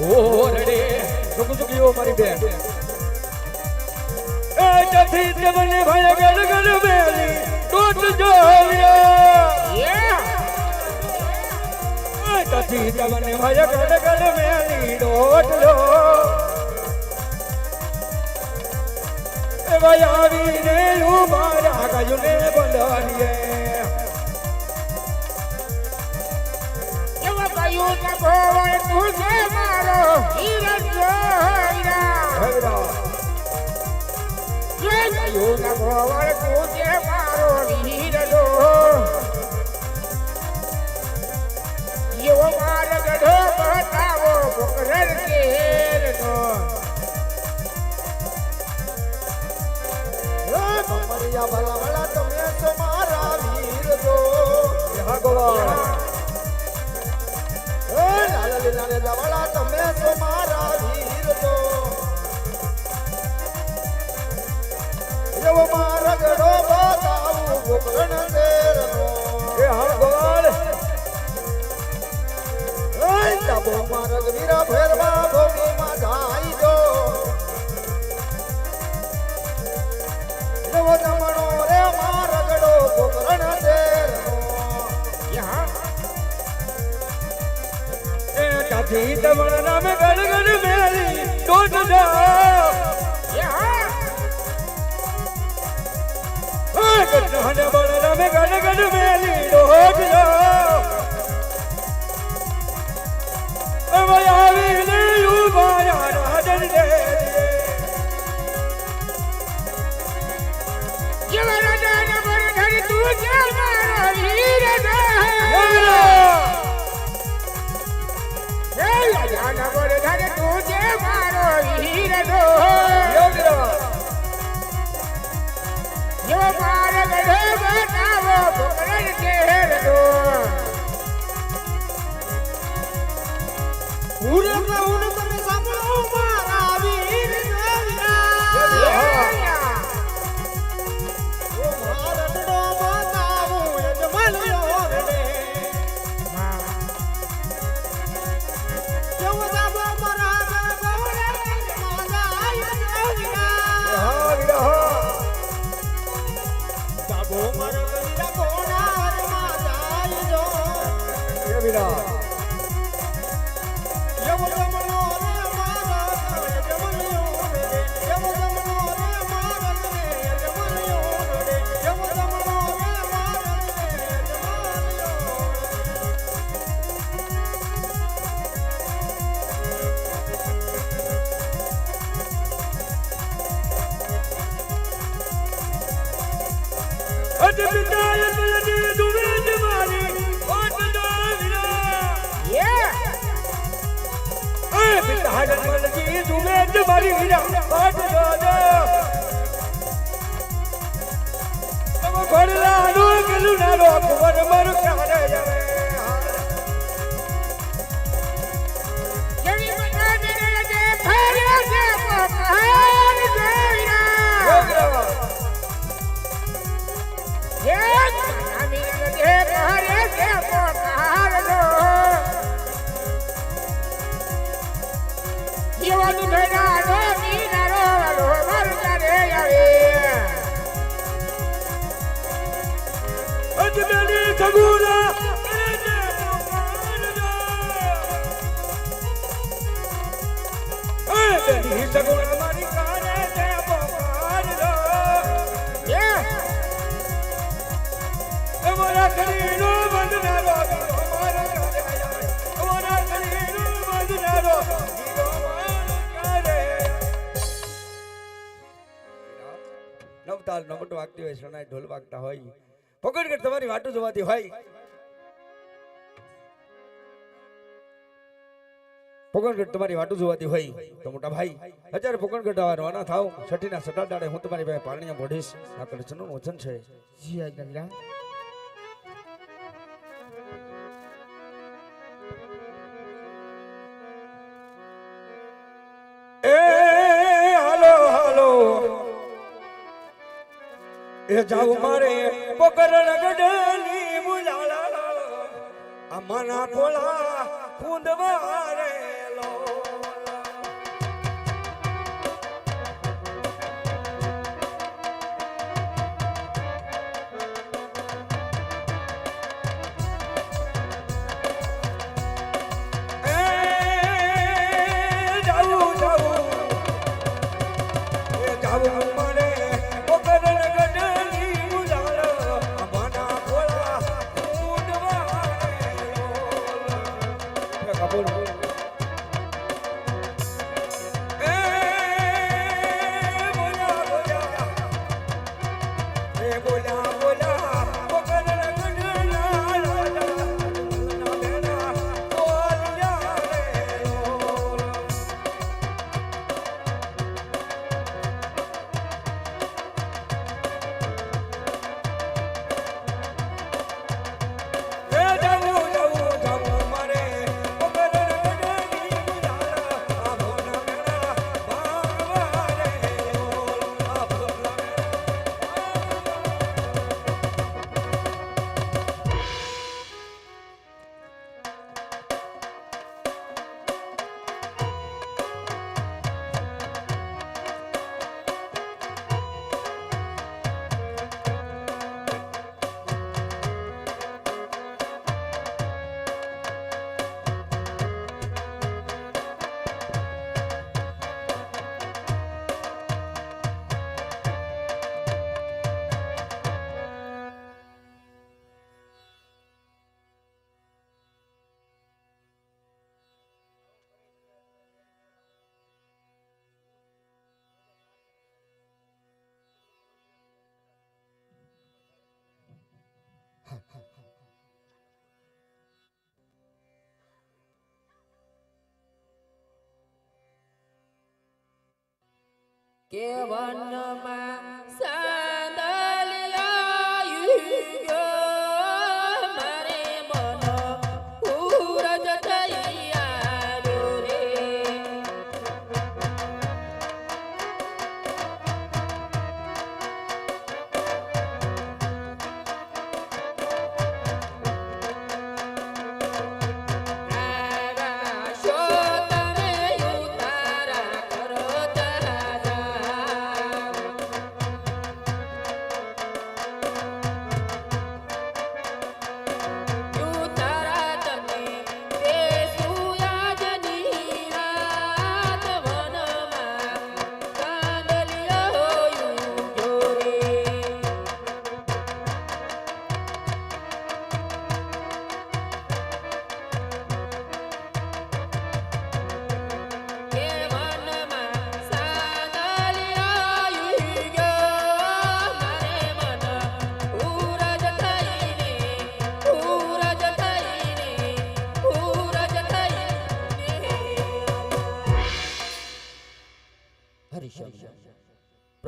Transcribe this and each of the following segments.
ઓ રડે સુખીઓ મારી બેન. એ જથી તમને ભય તમને ભય મેલી ટોટ જો એ ભાઈ આવીને બોલાવીએ છે મારો હિરણ જોઈરા. ભોવળ છે મારો કેરનો. મમરિયા વાલા વાલા તમે તો વીર દો ભગવાન લીલા ને વાલા તમે તો મારા વીર જો એવો મારા ગડો બતાવું ગોકરણ તેરનો એ ભગવાન એ તબો મારા વીરા ભેરવા ભોગીમાં જાય કાથી તમારા નામે ગળ ગળ મેલી ટોટ જો યા એ કૃષ્ણ બળ નામે ગળ ગળ મારો હિરણ વાગતી હોય શરણાઈ ઢોલ વાગતા હોય. પકડ કે તમારી વાટું જોવાતી હોય. પોકણગઢ તમારી વાટું જોવાતી હોય તો મોટા ભાઈ, અત્યારે પોકણગઢ આવા રવાના થાવ. છઠ્ઠીના સટા હું તમારી પાસે પાણીયા ભોડીશ આ કૃષ્ણનું વચન છે. જી એ એ જાવ મારે પોકરણ ગઢની મુલાલા આ મના ખોલા કુંદવારે લો করবো કે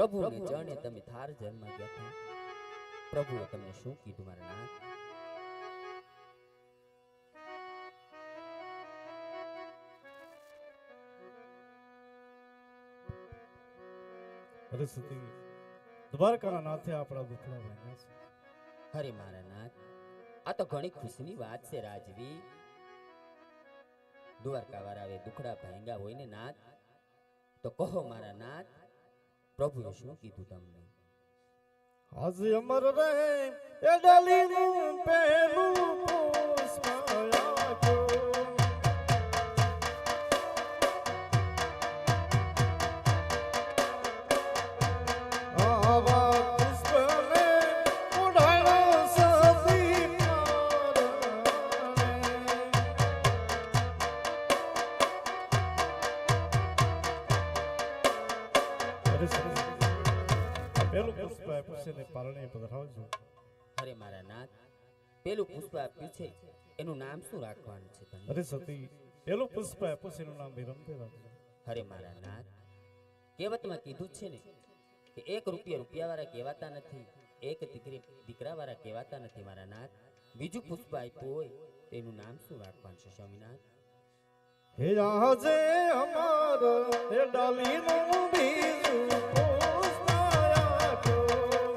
પ્રભુને ચરણે તમે થાર જન્મ ગયા હતા. પ્રભુએ તમને શું કીધું મારા નાથ? પરિસ્થિતિ દ્વારકાના નાથે આપણા દુખડા ભાંગ્યા છે. હરે મારા નાથ આ તો ઘણી ખુશીની વાત છે રાજવી. દ્વારકા વાળાએ દુખડા ભાંગ્યા હોય ને નાથ તો કહો મારા નાથ પ્રભુએ શું કીધું તમને? હાજી અમર રે એ ડાલીનું પહેલું પુષ્પ પેલું પુષ્પ આપ્યું છે. એનું નામ શું રાખવાનું છે તમે અરે સતી પેલું પુષ્પ આપ્યું છે એનું નામ વિરમતે રાખજો અરે મારા નાથ કહેવતમાં કીધું છે ને કે એક રૂપિયા રૂપિયાવાળા કહેવાતા નથી એક દીકરી દીકરાવાળા કહેવાતા નથી મારા નાથ. બીજું પુષ્પ આપ્યું હોય એનું નામ શું રાખવાનું છે સ્વામિનાથ? હે આજે અમાર હે ડાલીનું બીજું પુષ્પ આપ્યું.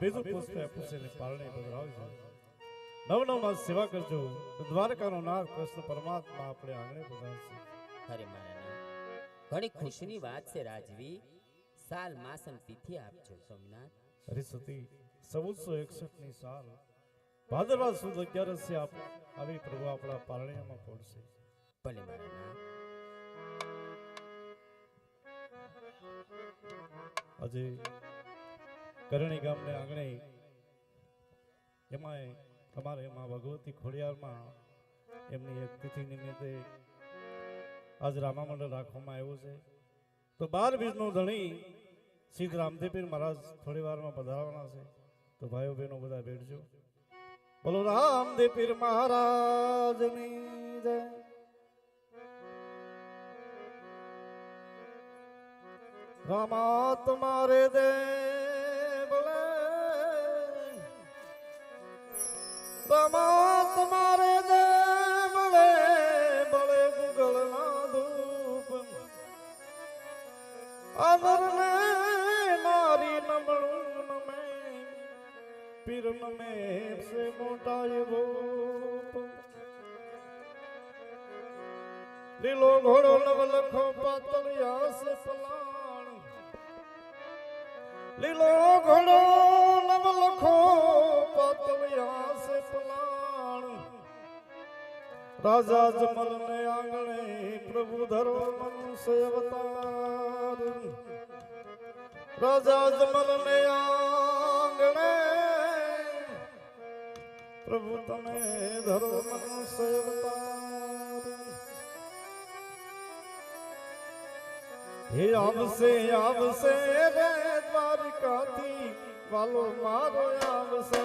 બીજું પુષ્પ આપ્યું છે ને નવ નવ સેવા કરજો. દ્વારકાનો નાથ કૃષ્ણ પરમાત્મા આપણે આંગણે પધારશે હરે મારા ઘણી ખુશીની વાત છે રાજવી. સાલ માસન તિથિ આપજો સોમનાથ. હરિસતી ચૌદસો એકસઠની સાલ. ભાદરવા સુદ અગિયારસે આપ આવી પ્રભુ આપણા પારણિયામાં પડશે ભલે મારા આજે કરણી ગામને આંગણે એમાંય અમારે એમાં ભગવતી ખોડિયારમાં એમની એક તિથિ નિમિત્તે આજ રામા મંડળ રાખવામાં આવ્યું છે. તો બાર બીજનો ધણી સિદ્ધ રામદેવપીર મહારાજ થોડી વારમાં પધારવાના છે. તો ભાઈઓ બહેનો બધા બેઠજો બોલો રામદેવ પીર મહારાજની જય. રામા તમારે દે તમારે બોલે બોલે ગુગલ ના ધૂપ. અમર ને નારી નમણું નમે, પીર નમે સે મોટા એ લીલો ઘોડો નવ લખો પાતળિયા સે પલાણ. લીલો ઘોડો નવ રાજા જમલ ને આંગણે પ્રભુ ધરો મનુષ્ય અવતાર. રાજા જમલ ને આંગણે પ્રભુ તમે ધરો મનુષ્ય અવતાર. હે આવશે આવશે રે દ્વારકાથી, વાલો મારો આવશે.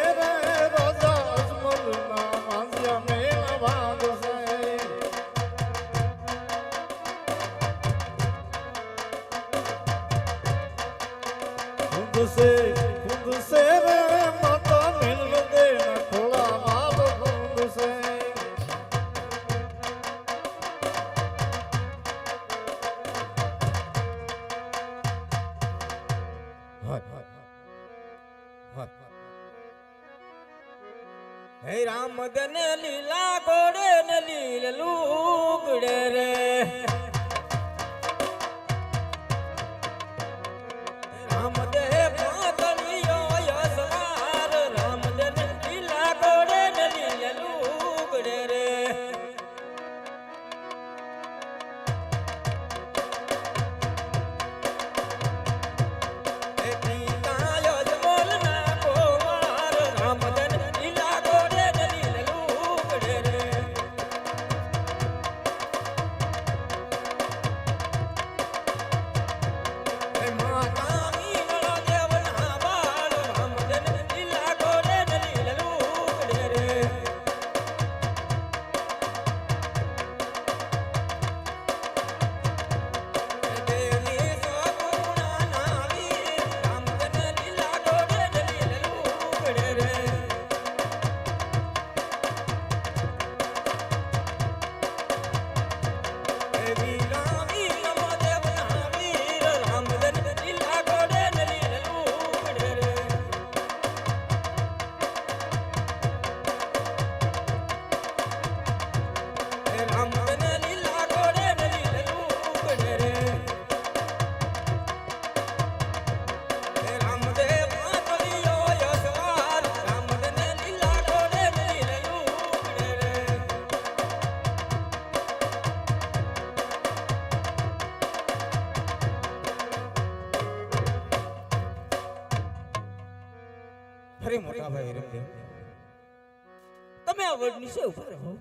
તમે નીચે ઊભા રહો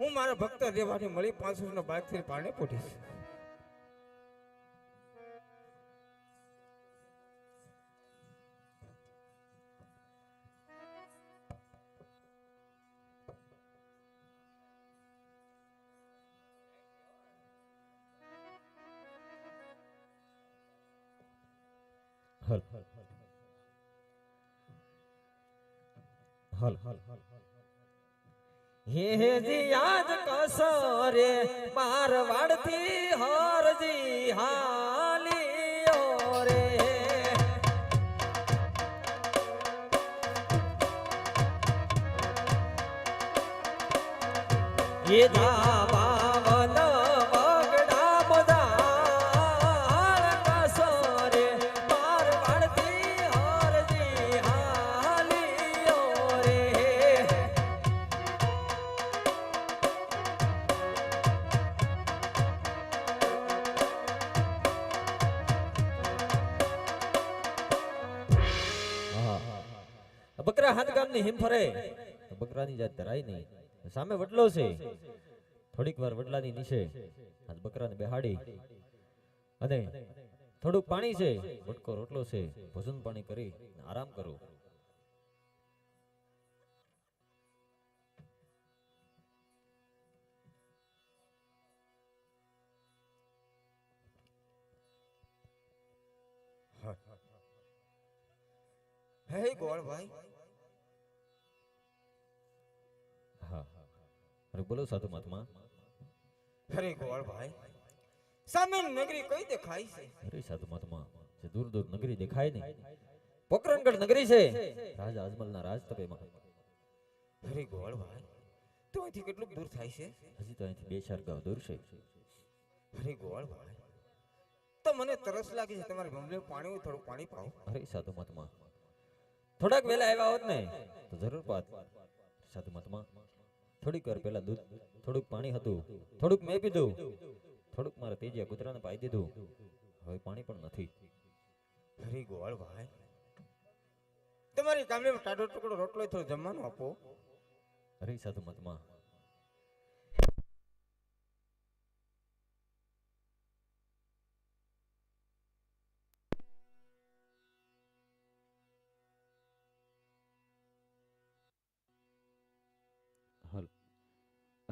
હું મારા ભક્ત દેવાને મળી પાંચસો નો બાઇકથી પાણી પૂટીશ હલ હલ હલ હલ હે જી યાદ કસો રે મારવાડથી હરજી હાલિયો રે. એ ધાબાવલ બકરા હાથ ગામની હિમ ફરે બકરાની જાત ધરાય નહીં. સામે વડલો છે. થોડીક વાર વડલાની નીચે. આજ બકરાને બેહાડી. અને થોડુંક પાણી છે. વટકો રોટલો છે. ભોજન પાણી કરી આરામ કરો. હે ગોળભાઈ હા અરે બોલો સાધુ મહાત્મા. અરે ગોળભાઈ સામે નગરી કઈ દેખાય છે? અરે સાધુ મહાત્મા જે દૂર દૂર નગરી દેખાય ને પોકરણગઢ નગરી છે? રાજા અજમલના રાજતપેમાં અરે ગોળભાઈ તો અહીંથી કેટલું દૂર થાય છે? હજી તો અહીંથી બે ચાર ગાંવ દૂર છે. અરે ગોળભાઈ તો મને તરસ લાગી છે તમારે ગમલે પાણી થોડું પાણી પાઓ. અરે સાધુ મહાત્મા થોડાક વહેલા આવ્યા હોત ને તો જરૂર પાત. સાધુ મહાત્મા થોડીક વાર પહેલા દૂધ થોડુંક પાણી હતું. થોડુંક મેં પીધું. થોડુંક મારા તેજિયા કૂતરાને પાઈ દીધું. હવે પાણી પણ નથી. હરી ગોળ ભાઈ. તમારી કામલીમાં ટાઢો ટુકડો રોટલો થોડો જમવાનું આપો. હરી સાધુ મહાત્મા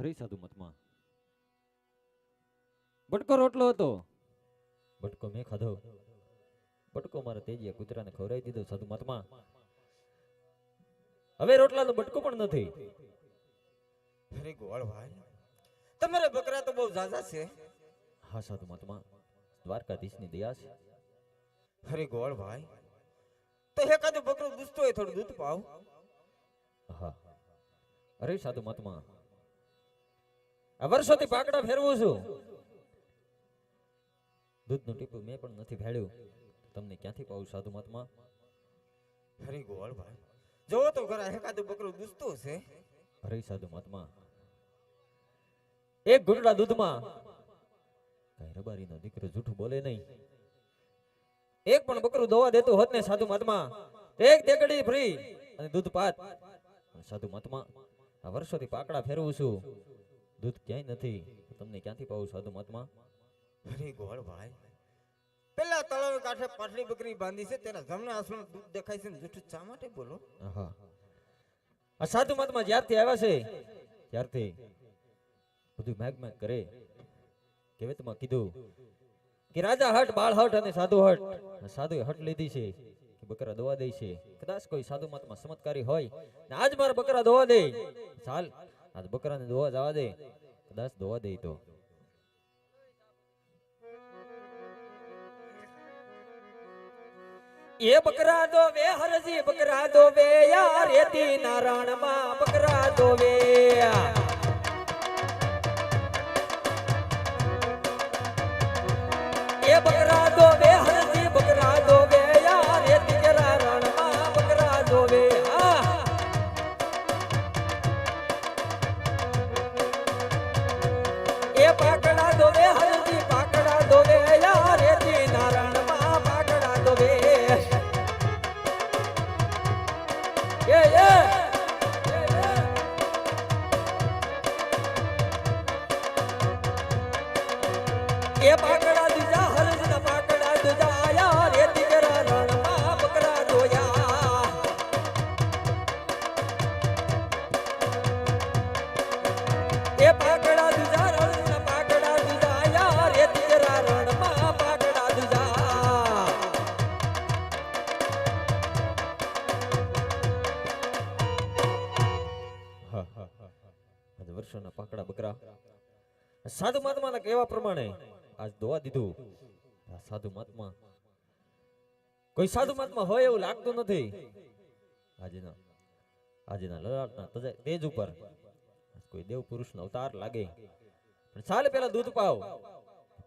અરે સાધુ મતમાં. બટકો રોટલો હતો. બટકો મેં ખાધો. બટકો મારા તેજીયા કૂતરાને ખવડાવી દીધો સાધુ મતમાં. હવે રોટલાનો બટકો પણ નથી. અરે ગોળ ભાઈ. તમારે બકરા તો બહુ ઝાઝા છે. હા સાધુ મતમાં. દ્વારકાધીશની દયા છે. અરે ગોળ ભાઈ. તો એકાદું બકરું દુસતો હોય થોડું દૂધ પાવ. હા. અરે સાધુ મહાત્મા આ વર્ષોથી પાકડા ફેરવું છું. દૂધનું ટીપું મેં પણ નથી ફેળ્યું તમને ક્યાંથી પાવું સાધુ મહાત્મા? અરે ગોળ ભાઈ. જોવો તો ખરા એકાદું બકરું દૂધતું છે અરે સાધુ મહાત્મા. એક ઘૂંટડા દૂધમાં. કઈ રબારીનો દીકરો જૂઠું બોલે નહીં. એક પણ બકરું દોવા દેતું હોત ને સાધુ મહાત્મા તો એક દેકડી ફ્રી અને દૂધ પાત સાધુ મહાત્મા આ વર્ષોથી પાકડા ફેરવું છું. દૂધ ક્યાંય નથી. તમને ક્યાંથી પાવું સાધુ મતમાં અરે ગોળ ભાઈ. પેલા તળાવ કાંઠે પાટલી બકરી બાંધી છે તેના જમણા આસમાં દૂધ દેખાય છે ને જૂઠું ચા માટે બોલો? હા આ સાધુ મતમાં જ્યારથી આવ્યા છે ત્યારથી બધું મેઘ મેઘ કરે. કહેવતમાં કીધું કે રાજા હટ બાળ હટ અને સાધુ હટ. સાધુએ હટ લીધી છે કે બકરા દોવા દે છે. કદાચ કોઈ સાધુ મતમાં ચમત્કારી હોય ને આજ મારા બકરા દોવા દે. ચાલ આજ બકરાને ધોવા જવા દે. કદાચ ધોવા દે તો. એ બકરા દોવે, હરજી બકરા દોવે યાર રેતી નારાયણમાં બકરા દોવે. કહેવા પ્રમાણે આજ દોવા દીધું. સાધુ મહાત્મા. કોઈ સાધુ મહાત્મા હોય એવું લાગતું નથી. આજના આજના લલાટના તેજ ઉપર કોઈ દેવ પુરુષનો અવતાર લાગે. પણ ચાલે પેલા દૂધ પાવ.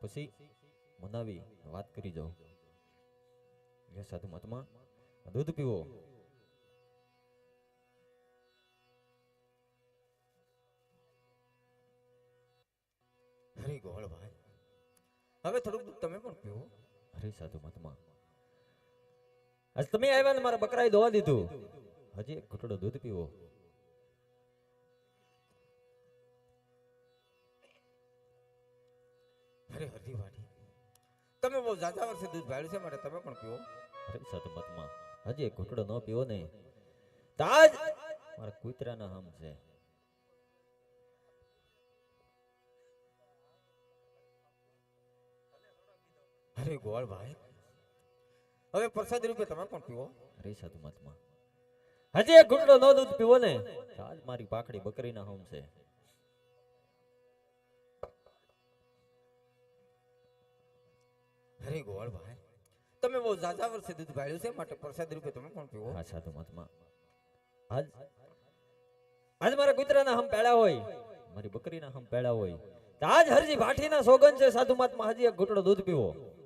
પછી મનાવી વાત કરી જાઓ સાધુ મહાત્મા દૂધ પીવો. અરે ગોળ ભાઈ. હવે થોડુંક દૂધ તમે પણ પીવો. અરે સાધુ મહાત્મા. આજ તમે આવ્યા ને મારા બકરાએ ધોવા દીધું. હજી એક ઘૂંટડો દૂધ પીવો. અરે હરજી વાડી તમે બહુ જાજા વર્ષે દૂધ ભાડ્યું છે માટે તમે પણ પીવો. અરે સાધુ મહાત્મા હજી એક ઘૂંટડો ન પીવો ને. તાજ મારા કૂતરાના હમ છે. અરે ગોળ ભાઈ. હવે પ્રસાદ રૂપે તમે પણ પીવો? અરે સાધુ મહાત્મા. હજી એક ઘૂંટડો નો દૂધ પીવો ને આજ મારી પાખડી બકરીના હોમ છે. અરે ગોળ ભાઈ. તમે બહુ ઝાઝા વર્ષે દૂધ ભાળ્યું છે માટે પ્રસાદ રૂપે તમે પણ પીવો? હા સાધુ મહાત્મા. આજ આજ મારા કૂતરાના હમ પેડા હોય. મારી બકરીના હમ પેડા હોય. આજ હરજી ભાઠીના સોગન છે સાધુ મહાત્મા. હજી એક ઘૂંટડો દૂધ પીવો.